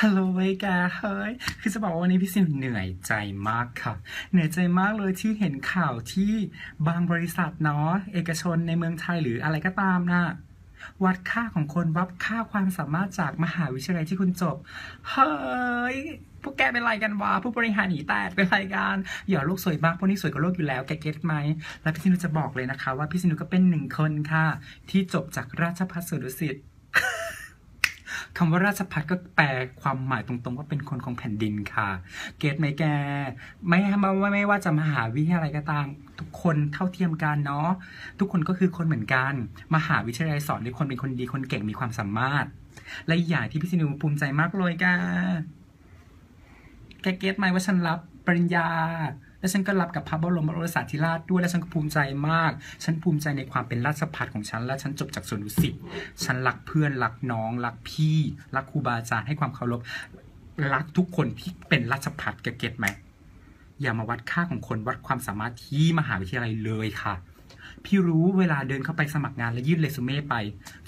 ฮัลโหลเวยแกเฮ้ย คือจะบอกว่าวันนี้พี่ซิมเหนื่อยใจมากค่ะ เหนื่อยใจมากเลยที่เห็นข่าวที่บางบริษัทเนาะเอกชนในเมืองไทยหรืออะไรก็ตามนะ วัดค่าของคนวัดค่าความสามารถจากมหาวิทยาลัยที่คุณจบ เฮ้ยพวกแกเป็นไรกันวะผู้บริหารหนีแตกเป็นไรกันอย่าโลกสวยมากพวกนี้สวยกว่าโลกอยู่แล้วแกเก็ตไหมแล้วพี่ซินุจะบอกเลยนะคะ ว่าพี่ซินุก็เป็นหนึ่งคนค่ะ ที่จบจากราชภัฏสวนดุสิต คำว่าราชพัฒก็แปลความหมายตรงๆ ว่าเป็นคนของแผ่นดินค่ะ เกตไหมแกไม่ไม่ไม่ไม่ว่าจะมหาวิทยาลัยก็ตาม ทุกคนเท่าเทียมกันเนาะทุกคนก็คือคนเหมือนกัน มหาวิทยาลัยสอนให้คนเป็นคนดีคนเก่งมีความสามารถ และอย่างที่พี่ซินูภูมิใจมากเลยแกแกเกตไหมว่าฉันรับปริญญา แล้วฉันก็รับกับพระบรมโอรสาธิราชด้วยและฉันก็ภูมิใจมาก ฉันภูมิใจในความเป็นราชพัฒของฉัน และฉันจบจากสวนดุสิตฉันรักเพื่อนรักน้องรักพี่รักครูบาอาจารย์ให้ความเคารพรักทุกคนที่เป็นราชพัฒแกเก็ตไหมอย่ามาวัดค่าของคนวัดความสามารถที่มหาวิทยาลัยเลยค่ะพี่รู้เวลาเดินเข้าไปสมัครงานแล้วยื่นเรซูเม่ไป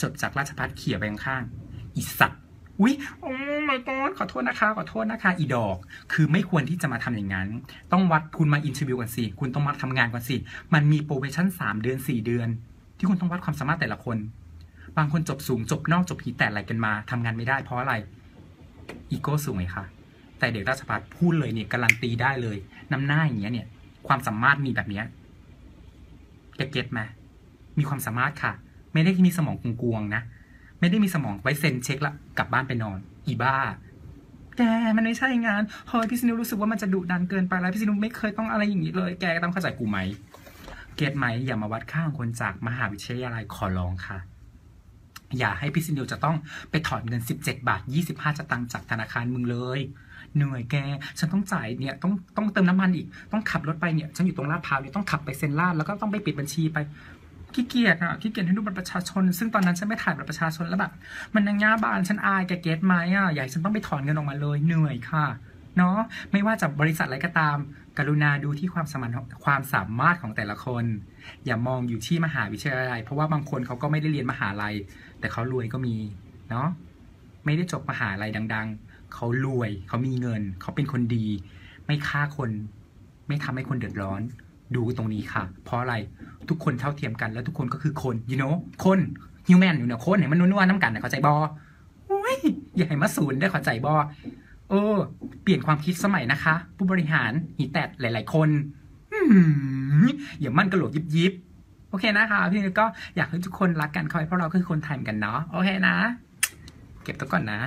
จบจากราชพัฒเขี่ยไปข้างๆอีสัตว์ อุ๊ยโอ้ my god ขอโทษนะคะ ขอโทษนะคะ อีดอก คือไม่ควรที่จะมาทำอย่างนั้น ต้องวัดคุณมาอินเทอร์วิวก่อนสิ คุณต้องมาทำงานก่อนสิ มันมีโปรเบชั่น3เดือน4เดือน ที่คุณต้องวัดความสามารถแต่ละคน บางคนจบสูงจบนอกจบผีแต่อะไรกันมาทำงานไม่ได้เพราะอะไร อีโก้สูงไงคะแต่เด็กราชพัฒพูดเลยเนี่ยการันตีได้เลยน้ำหน้าอย่างเงี้ยเนี่ย ความสามารถมีแบบเนี้ยเก็ตไหมมีความสามารถค่ะ ไม่ได้ที่มีสมองกวงๆนะ ไม่ได้มีสมองไว้เซ็นเช็คละกลับบ้านไปนอน อีบ้า แกมันไม่ใช่งานเฮ้ยพี่ซินุรู้สึกว่ามันจะดุดันเกินไปแล้วพี่ซินุไม่เคยต้องอะไรอย่างนี้เลย แกต้องเข้าใจกูไหมเก็ตไหมอย่ามาวัดค่าของคนจากมหาวิทยาลัยขอร้องค่ะ อย่าให้พี่ซินิวจะต้องไปถอนเงิน 17 บาท 25สตางจากธนาคารมึงเลย เหนื่อยแก ฉันต้องจ่ายเนี่ยต้องต้องเติมน้ำมันอีก ต้องขับรถไปเนี่ย ฉันอยู่ตรงลาดพร้าวเนี่ยต้องขับไปเซ็นลาดแล้วก็ต้องไปปิดบัญชีไป ขี้เกียจอะขี้เกียจให้ดูบัตรประชาชน ซึ่งตอนนั้นฉันไม่ถ่ายบัตรประชาชนแล้วแบบมันยังง่าบานฉันอายแกเก็ตไหมอะให้ฉันต้องไปถอนเงินออกมาเลยเหนื่อยค่ะเนาะไม่ว่าจะบริษัทอะไรก็ตาม กรุณาดูที่ความสมารถความสามารถของแต่ละคน อย่ามองอยู่ที่มหาวิทยาลัย เพราะว่าบางคนเขาก็ไม่ได้เรียนมหาลัย แต่เขารวยก็มีเนาะไม่ได้จบมหาลัยดัง ๆเขารวยเขามีเงิน เขาเป็นคนดี ไม่ฆ่าคน ไม่ทำให้คนเดือดร้อน ดูตรงนี้ค่ะ เพราะอะไรทุกคนเท่าเทียมกันแล้วทุกคนก็คือคน you know คนฮิวแมนอยู่เนี่ยคนเนี่ยมันนัวๆน้ำกันนะเข้าใจบอโอ้ยอย่าให้มาศูนย์ได้เข้าใจบอเออ เปลี่ยนความคิดสมัยนะคะ ผู้บริหารหีแตดหลาย ๆ คนอย่ามั่นกระโหลกยิบยิบโอเคนะคะพี่ก็อยากให้ทุกคนรักกันคอยเพราะเราคือคนไทยกันเนาะโอเคนะ เก็บตัวก่อนนะ